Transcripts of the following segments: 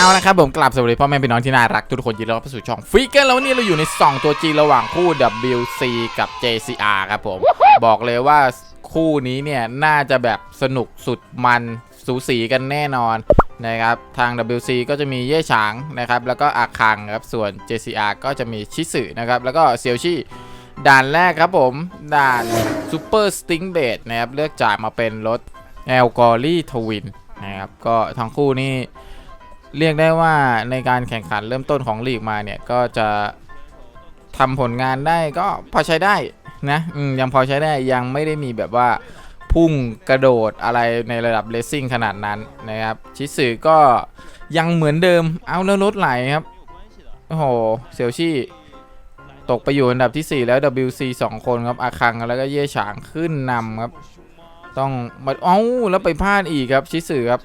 เอาละครับผมกลับสวัสดีพ่อแม่พี่น้องที่น่ารักทุกคนยินดีต้อนรับสู่ช่องฟิกเกอร์แล้ววันนี้เราอยู่ใน 2 ตัวจีระหว่างคู่ WC กับ JCR ครับผมบอกเลยว่าคู่นี้เนี่ยน่าจะแบบสนุกสุดมันสูสีกันแน่นอนนะครับทาง WC ก็จะมีเย่ฉางนะครับแล้วก็อาคังครับส่วน JCR ก็จะมีชิสึนะครับแล้วก็เซียวชี่ด่านแรกครับผมด่าน Super Sting b a t นะครับเลือกจ่ายมาเป็นรถแอลกอรี่ทวินนะครับก็ทั้งคู่นี่ เรียกได้ว่าในการแข่งขันเริ่มต้นของลีกมาเนี่ยก็จะทำผลงานได้ก็พอใช้ได้นะยังพอใช้ได้ยังไม่ได้มีแบบว่าพุ่งกระโดดอะไรในระดับเลสซิ่งขนาดนั้นนะครับ ชิสึก็ยังเหมือนเดิมเอาแล้วรถไหลครับ โอ้โหเซียวชี่ตกไปอยู่อันดับที่ 4 แล้ว WC 2 คนครับ อาคังแล้วก็เย่ฉางขึ้นนำครับ ต้องมาเอ้าแล้วไปพลาดอีกครับ ชิสึครับ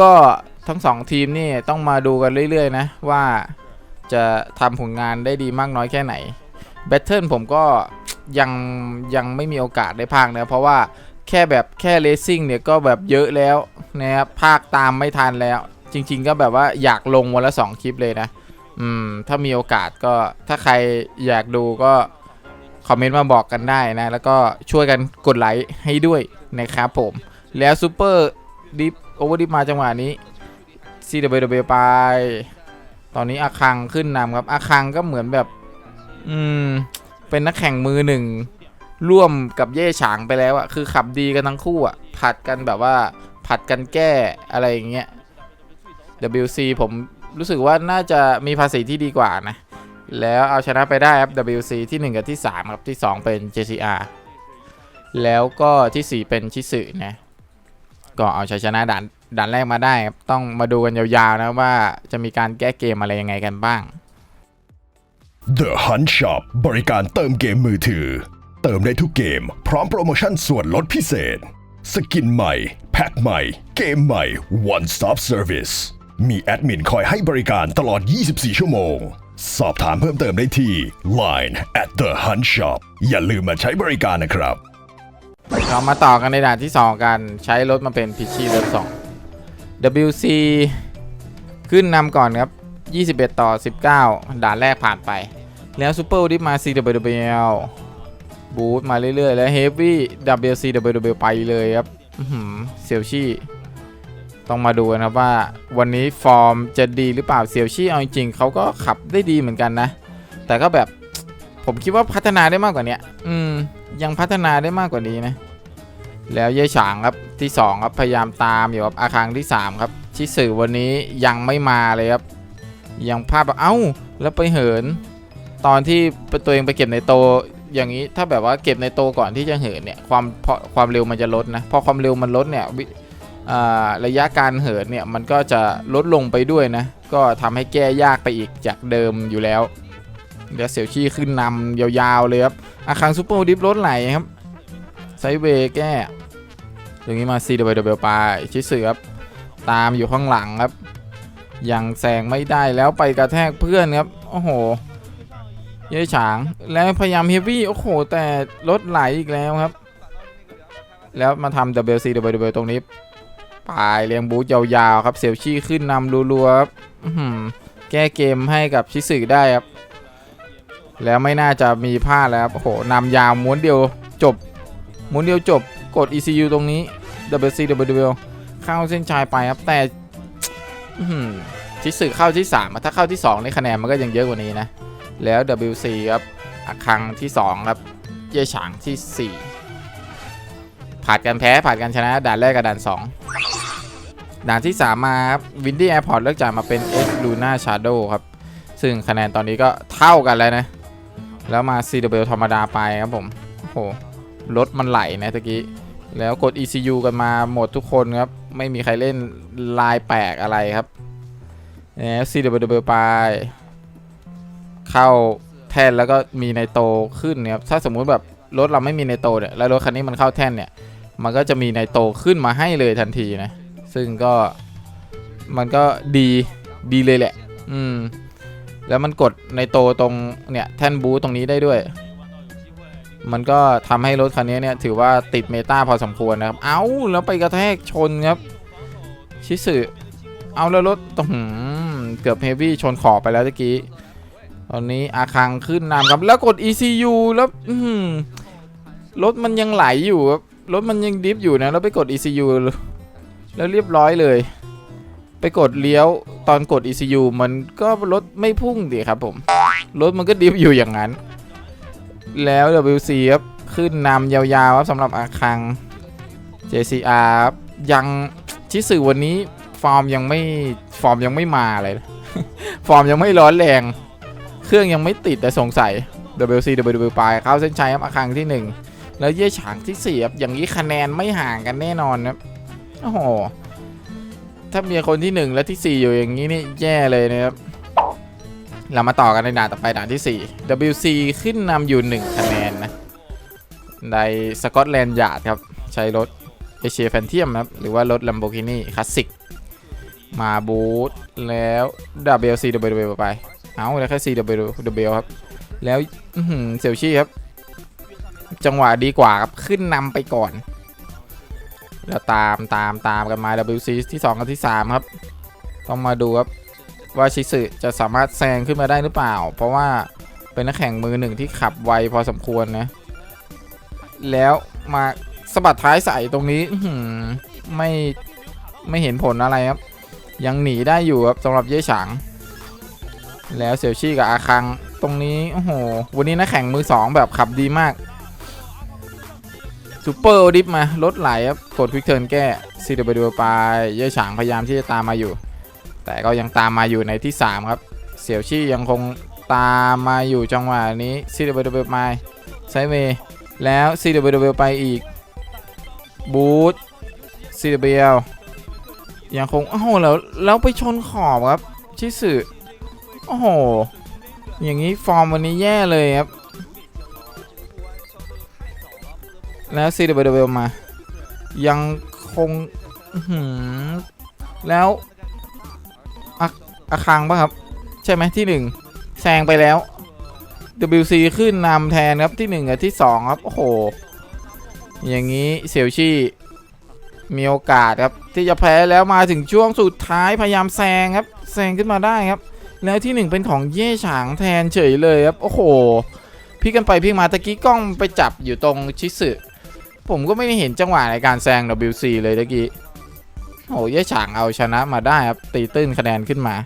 ก็ทั้งสองทีมนี่ต้องมาดูกันเรื่อยๆ นะ ว่าจะทำผลงานได้ดีมากน้อยแค่ไหนแบทเทิลผมก็ยังยังไม่มีโอกาสได้พากนะ เพราะว่าแค่แบบแค่เลสซิ่งเนี่ยก็แบบเยอะแล้วนะครับพากตามไม่ทันแล้ว จริง ๆ ก็แบบว่าอยากลงวันละ 2 คลิปเลยนะ อืม ถ้ามีโอกาสก็ถ้าใครอยากดูก็ คอมเมนต์มาบอกกันได้นะ แล้วก็ช่วยกันกดไลค์ให้ด้วยนะครับผม แล้วซูเปอร์ดิฟ โอเวอร์ดิฟมาจังหวะนี้ CWW ไป ตอนนี้อาคังขึ้นนำครับอาคังก็เหมือนแบบ อืม เป็นนักแข่งมือหนึ่ง ร่วมกับเย่ฉางไปแล้วอะคือขับดีกันทั้งคู่อะผัดกันแบบว่าผัดกันแก้อะไรอย่างเงี้ย WC ผมรู้สึกว่าน่าจะมีภาษีที่ดีกว่านะ แล้วเอาชนะไปได้ครับ WC ที่ 1 กับที่ 3 ครับ ที่ 2 เป็น JCR แล้วก็ที่ 4 เป็นชิสึนะ ก็เอาชัยชนะด่านด่านแรกมาได้ครับต้องมาดูกันยาวๆนะว่าจะมีการแก้เกมอะไรยังไงกันบ้าง The Hunt Shop บริการเติมเกมมือถือ เติมได้ทุกเกม พร้อมโปรโมชั่นส่วนลดพิเศษ สกินใหม่ แพ็คใหม่ เกมใหม่ One Stop Service มีแอดมินคอยให้บริการตลอด 24 ชั่วโมง สอบถามเพิ่มเติมได้ที่ Line at the Hunt Shop อย่าลืมมาใช้บริการนะครับ เรามาต่อกันในด่านที่ 2 กันใช้รถมาเป็นพิชชี่รถ2 WC ขึ้นนำก่อนครับ 21 ต่อ 19 ด่านแรกผ่านไป แล้วซูเปอร์ดิฟมา CWL บูทมาเรื่อยๆ แล้วเฮฟวี่ WCWW ไปเลยครับเซียวชี่ ต้องมาดูนะครับว่าวันนี้ฟอร์มจะดีหรือเปล่าเซียวชี่เอาจริงๆเขาก็ขับได้ดีเหมือนกันนะ แต่ก็แบบผมคิดว่าพัฒนาได้มากกว่านี้อืม ยังพัฒนาได้มากกว่านี้นะ แล้วเย่ฉางครับที่ 2 ครับพยายามตามอยู่ครับอาคังที่ 3 ครับชิสื่อวันนี้ยังไม่มาเลยครับ ยังพลาดแบบเอ้าแล้วไปเหิน ตอนที่ตัวเองไปเก็บในโตอย่างนี้ถ้าแบบว่าเก็บในโตก่อนที่จะเหินเนี่ยความความเร็วมันจะลดนะพอความเร็วมันลดเนี่ยระยะการเหินเนี่ยมันก็จะลดลงไปด้วยนะ ก็ทำให้แก้ยากไปอีกจากเดิมอยู่แล้ว เดี๋ยวเสี่ยวชี่ขึ้นนำยาวๆเลยครับ อาคังซูเปอร์ดิฟรถไหลครับไซเวย์แก้อย่างนี้มา CWW ไปชิสึครับตามอยู่ข้างหลังครับ ยังแซงไม่ได้แล้วไปกระแทกเพื่อนครับ โอ้โห เย้ยฉาง แล้วพยายามเฮฟวี่ โอ้โห แต่รถไหลอีกแล้วครับ แล้วมาทำ WCWW ตรงนี้ปลายเรียงบูทยาวๆ ครับเซลชี่ขึ้นนำรัวๆครับแก้เกมให้กับชิสึได้ครับ แล้วไม่น่าจะมีพลาดแล้วครับโอ้โหนำยาวม้วนเดียวจบม้วนเดียวจบกด ECU ตรงนี้ WCW เข้าเส้นชัยไปครับแต่อื้อหือชิสึเข้าที่3ถ้าเข้าที่2ในคะแนนมันก็ยังเยอะกว่านี้นะ แล้ว WC ครับอาคังที่ 2 ครับ เย่ฉางที่ 4ผ่านกันแพ้ผ่านกันชนะด่านแรกกับด่าน 2 ด่านที่ 3 มาครับวินดี้แอร์พอร์ตเลือกจ่ายมาเป็น S Luna Shadow ครับ ซึ่งคะแนนตอนนี้ก็เท่ากันแล้วนะ แล้วมา CW ธรรมดาไปครับผม โอ้โห รถมันไหลนะตะกี้ แล้วกด ECU กันมาหมดทุกคนครับ ไม่มีใครเล่นลายแปลกอะไรครับแล้ว CW ไป เข้าแท่นแล้วก็มีในโตขึ้นนะครับ ถ้าสมมุติแบบรถเราไม่มีในโตเนี่ย แล้วรถคันนี้มันเข้าแท่นเนี่ย มันก็จะมีในโตขึ้นมาให้เลยทันทีนะ ซึ่งก็มันก็ดีดีเลยแหละ อืม แล้วมันกดในโตตรงเนี่ยแท่นบูตรงนี้ได้ด้วย มันก็ทำให้รถคันนี้เนี่ยถือว่าติดเมตาพอสมควรนะครับ เอาแล้วไปกระแทกชนครับ ชิสึเอาแล้วรถอื้อหือเกือบเฮฟวี่ชนขอบไปแล้วตะกี้ ตอนนี้อาคังขึ้นนำครับ แล้วกด ECU แล้วอืรถมันยังไหลอยู่ครับ รถมันยังดิฟอยู่นะ แล้วไปกด ECU แล้วเรียบร้อยเลย ไปกดเลี้ยวตอนกด ECU มันก็รถไม่พุ่งดิครับผม รถมันก็ดิฟอยู่อย่างนั้น แล้ว WC ครับขึ้นนำยาวๆครับสำหรับอาคัง JCR ครับยังชิสื่อวันนี้ฟอร์มยังไม่ฟอร์มยังไม่มาเลย ฟอร์มยังไม่ร้อนแรง เครื่องยังไม่ติดแต่สงสัย WC WW ปลายเข้าเส้นชัยครับอาคังที่ 1 แล้วเย่ฉางที่4ครับอย่างนี้คะแนนไม่ห่างกันแน่นอนครับโอ้โห ถ้ามีคนที่ 1 และที่ 4 อยู่อย่างนี้นี่แย่เลยนะครับ เรามาต่อกันในด่านต่อไปด่านที่ 4 WC ขึ้นนำอยู่ 1 คะแนนนะ ในสกอตแลนด์ยาร์ดครับ ใช้รถเอเชียแฟนเทียมครับ หรือว่ารถ Lamborghini คลาสสิกมาบูทแล้ว WC WW ไป เอาแล้วแค่ CW ครับ แล้วอื้อหือเซลชี่ครับ จังหวะดีกว่าครับ ขึ้นนำไปก่อน แล้วตามตามตามกันมา WC ที่2กับที่ 3 ครับ ต้องมาดูครับว่าชิสึจะสามารถแซงขึ้นมาได้หรือเปล่า เพราะว่าเป็นนักแข่งมือหนึ่งที่ขับไวพอสมควรนะ แล้วมาสะบัดท้ายใส่ตรงนี้ไม่ไม่เห็นผลอะไรครับ ยังหนีได้อยู่ครับสำหรับเย่ฉาง แล้วเซลชี่กับอาคัง ตรงนี้โอ้โหวันนี้นักแข่งมือ2แบบขับดีมาก ซูเปอร์ดิฟมารถไหลครับกดควิกเทิร์นแก้ CW ไปเย่ฉางพยายามที่จะตามมาอยู่ แต่ก็ยังตามมาอยู่ในที่ 3 ครับ เสี่ยวชี่ยังคงตามมาอยู่จังหวะนี้ CW ไปไซด์เวย์แล้ว CW ไปอีกบูท CW ยังคงโอ้โหแล้วแล้วไปชนขอบครับชิสึโอ้โหอย่างนี้ฟอร์มวันนี้แย่เลยครับ แล้ว CW มา ยังคงหืแล้วอะอาคังปะครับ ใช่ไหมที่หนึ่งแซงไปแล้ว WC ขึ้นนำแทนครับที่หนึ่งกับที่สองครับ โอ้โห อย่างนี้เซลชี่มีโอกาสครับที่จะแพ้แล้วมาถึงช่วงสุดท้ายพยายามแซงครับแซงขึ้นมาได้ครับ แล้วที่หนึ่งเป็นของเย่ฉางแทนเฉยเลยครับ โอ้โห พี่กันไปพี่มาตะกี้กล้องไปจับอยู่ตรงชิสึ ผมก็ไม่ได้เห็นจังหวะในการแซง WC เลยตะกี้โอ้โหเย่ฉางเอาชนะมาได้ครับ ตีตื้นคะแนนขึ้นมา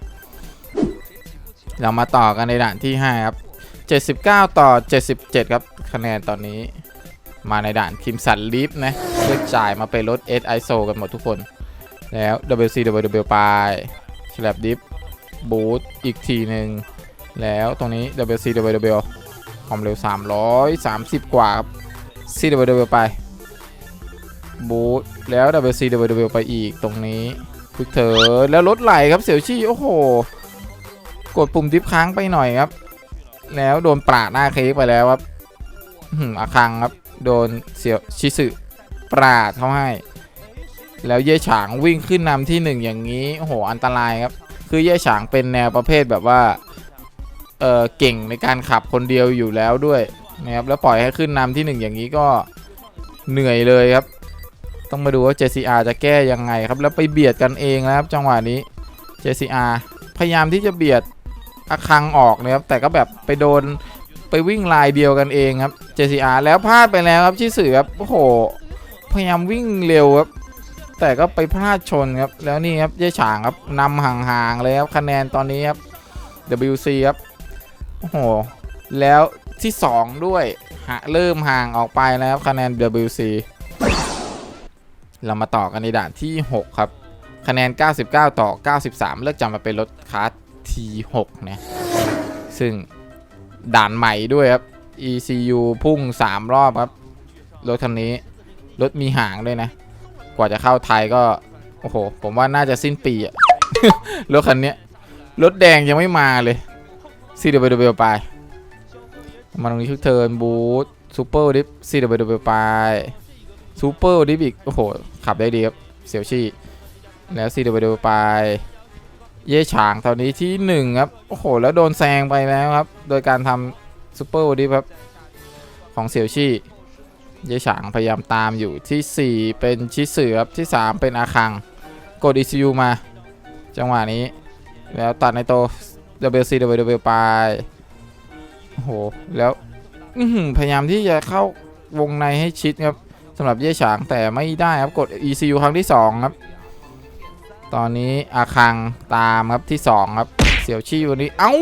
เรามาต่อกันในด่านที่ 5 ครับ 79 ต่อ 77 ครับ คะแนนตอนนี้ มาในด่านคิมสันลีฟนะเลือจ่ายมาเป็นรถ S ISO กันหมดทุกคน แล้ว WC WW ไปฉลับดิฟบูทอีกทีหนึ่ง แล้วตรงนี้ WC WW ความเร็ว 330 กว่าครับ CWW ไป บูทแล้ว WC WW ไปอีกตรงนี้คุกเธอแล้วรถไหลครับเสี่ยวชี่โอ้โห กดปุ่มดิฟค้างไปหน่อยครับ แล้วโดนปราดหน้าเค้กไปแล้วครับอื้อหืออาคังครับ โดนเสี่ยวชิสึปราดเขาให้ แล้วเย่ฉางวิ่งขึ้นนำที่หนึ่งอย่างนี้โอ้โหอันตรายครับ คือเย่ฉางเป็นแนวประเภทแบบว่าเออเก่งในการขับคนเดียวอยู่แล้วด้วยนะครับแล้วปล่อยให้ขึ้นนำที่หนึ่งอย่างนี้ก็เหนื่อยเลยครับ ต้องมาดูว่า JCR จะแก้ยังไงครับ แล้วไปเบียดกันเองนะครับ จังหวะนี้ JCR พยายามที่จะเบียดอาคังออกนะครับ แต่ก็แบบไปโดนไปวิ่งลายเดียวกันเองครับ JCR แล้วพลาดไปแล้วครับที่สื่อครับโอ้โห พยายามวิ่งเร็วครับ แต่ก็ไปพลาดชนครับ แล้วนี่ครับเย่ฉางครับนำห่างๆเลยครับคะแนนตอนนี้ครับ WC ครับ โอ้โห แล้วที่ 2 ด้วยหาเริ่มห่างออกไปแล้วครับคะแนน WC เรามาต่อกันในด่านที่ 6 ครับ คะแนน 99 ต่อ 93 เลือกจำมาเป็นรถคาร์ T6 นะซึ่งด่านใหม่ด้วยครับ ECU พุ่ง 3 รอบครับ รถคันนี้ รถมีหางด้วยนะ กว่าจะเข้าไทยก็ โอ้โห ผมว่าน่าจะสิ้นปีอะรถคันนี้ รถแดงยังไม่มาเลย CWW ไปมาตรงนี้คือเทิร์นบูทซูเปอร์ดิฟ CWW ไป ซูเปอร์ดิฟอีกโอ้โห ขับได้ดีครับ เสี่ยวชี่ แล้ว CWW ไป เย่ฉางตอนนี้ที่ 1 ครับ โอ้โห แล้วโดนแซงไปแล้วครับ โดยการทำซูเปอร์ดิฟครับ ของเสี่ยวชี่ เย่ฉางพยายามตามอยู่ที่ 4 เป็นชิสึครับที่ 3 เป็นอาคังกด ECU มา จังหวะนี้ แล้วตัดในโต WC WW ไปโอ้โห แล้วพยายามที่จะเข้าวงในให้ชิดครับ สำหรับเย่ฉางแต่ไม่ได้ครับกด ECU ครั้งที่ 2 ครับ ตอนนี้อาคังตามครับที่ 2 ครับเสี่ยวชี่วันนี้เอ้า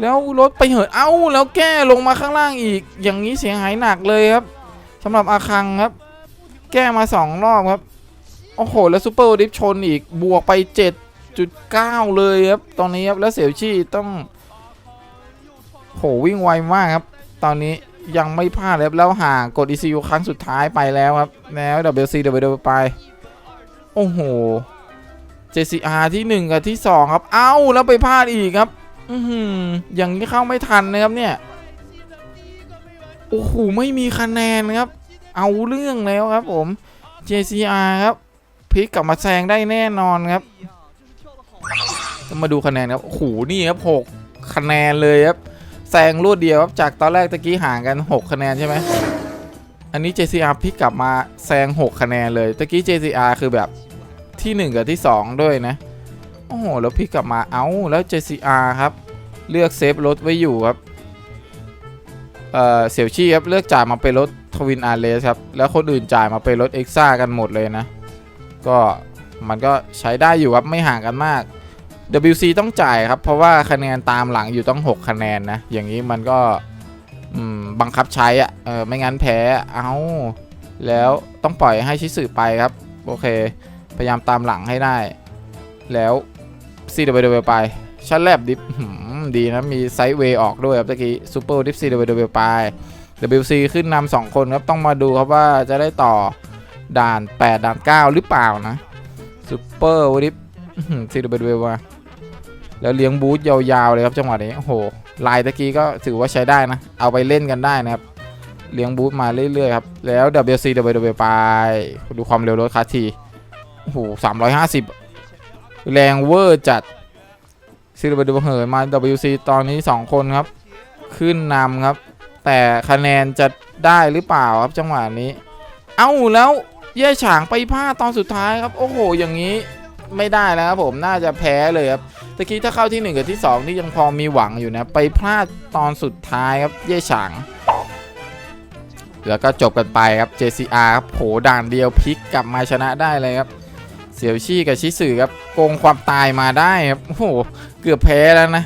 แล้วรถไปเหินเอ้า แล้วแก้ลงมาข้างล่างอีก อย่างนี้เสียหายหนักเลยครับสำหรับอาคังครับ แก้มา 2 รอบครับโอ้โหแล้วซูเปอร์ดิฟชนอีกบวกไป 7.9 เลยครับตอนนี้ครับแล้วเสี่ยวชี่ต้องโหวิ่งไวมากครับ ตอนนี้ ยังไม่พลาดเลยแล้วห่างกด ECU ครั้งสุดท้ายไปแล้วครับ แล้ว WC W ไป โอ้โห JCR ที่ 1 กับที่ 2 ครับ เอ้า แล้วไปพลาดอีกครับ อืออย่างนี้เข้าไม่ทันนะครับเนี่ย โอ้โห ไม่มีคะแนนครับ เอาเรื่องแล้วครับผม JCR ครับพลิกกลับมาแซงได้แน่นอนครับ มาดูคะแนนครับโอ้โหนี่ครับ 6 คะแนนเลยครับ ซงรวดเดียวครับจากตอนแรกตะกี้ห่างกัน 6 คะแนนใช่ไหมอันนี้ JCR พลิกกลับมาแซง 6 คะแนนเลยตะกี้ JCR คือแบบที่ 1 กับที่ 2 ด้วยนะ โอ้โห แล้วพลิกกลับมาเอ้าแล้ว JCR ครับ เลือกเซฟรถไว้อยู่ครับเอ่อเสี่ยวชี่ครับเลือกจ่ายมาเป็นรถทวินอาร์เลสครับ แล้วคนอื่นจ่ายมาเป็นรถเอ็กซ่ากันหมดเลยนะ ก็มันก็ใช้ได้อยู่ครับไม่ห่างกันมาก WC ต้องจ่ายครับ เพราะว่าคะแนนตามหลังอยู่ต้อง 6 คะแนนนะ อย่างนี้มันก็บังคับใช้อะเออไม่งั้นแพ้เอาแล้วต้องปล่อยให้ชิสึไปครับ โอเค พยายามตามหลังให้ได้ แล้ว CW ไปชั้นแลบดิฟดีนะ มีไซด์เวย์ออกด้วยครับตะกี้ซูเปอร์ดิฟ CW ไป WC ขึ้นนำสองคนครับ ต้องมาดูครับว่าจะได้ต่อด่าน 8 ด่าน 9 หรือเปล่านะซูเปอร์ดิฟ CW มา แล้วเลี้ยงบูธยาวๆเลยครับจังหวะนี้โอ้โหลายตะกี้ก็ถือว่าใช้ได้นะ เอาไปเล่นกันได้นะครับ เลี้ยงบูธมาเรื่อยๆครับแล้ว WC WW ไปดูความเร็วรถคัสทีโอ้โห350แรงเวอร์จัด CW เหยมา WC ตอนนี้ 2 คนครับ ขึ้นนำครับ แต่คะแนนจะได้หรือเปล่าครับจังหวะนี้ เอ้าแล้วเย่ฉางไปพลาดตอนสุดท้ายครับ โอ้โห อย่างนี้ไม่ได้แล้วครับผมน่าจะแพ้เลยครับ ตะกี้ถ้าเข้าที่ 1 กับที่ 2 นี่ยังพอมีหวังอยู่นะ ไปพลาดตอนสุดท้ายครับเย่ฉางแล้วก็จบกันไปครับ JCR ครับโผด่านเดียวพลิกกลับมาชนะได้เลยครับ เสี่ยวชี่กับชิสึครับโกงความตายมาได้ครับโอ้โหเกือบแพ้แล้วนะ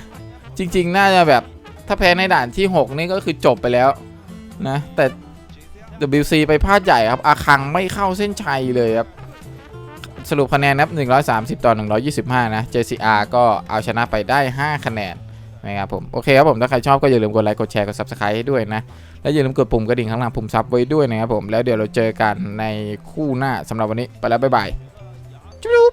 จริง ๆ น่าจะแบบถ้าแพ้ในด่านที่ 6 นี่ก็คือจบไปแล้วนะแต่ WC ไปพลาดใหญ่ครับอาคังไม่เข้าเส้นชัยเลยครับ สรุปคะแนนนับ 130 ต่อ 125 นะ JCR ก็เอาชนะไปได้ 5 คะแนนนะครับผมโอเคครับผมถ้าใครชอบก็อย่าลืมกดไลค์กดแชร์กด Subscribe ให้ด้วยนะและอย่าลืมกดปุ่มกระดิ่งข้างล่างปุ่มซับไว้ด้วยนะครับผมแล้วเดี๋ยวเราเจอกันในคู่หน้าสำหรับวันนี้ไปแล้วบ๊ายบายจุ๊บ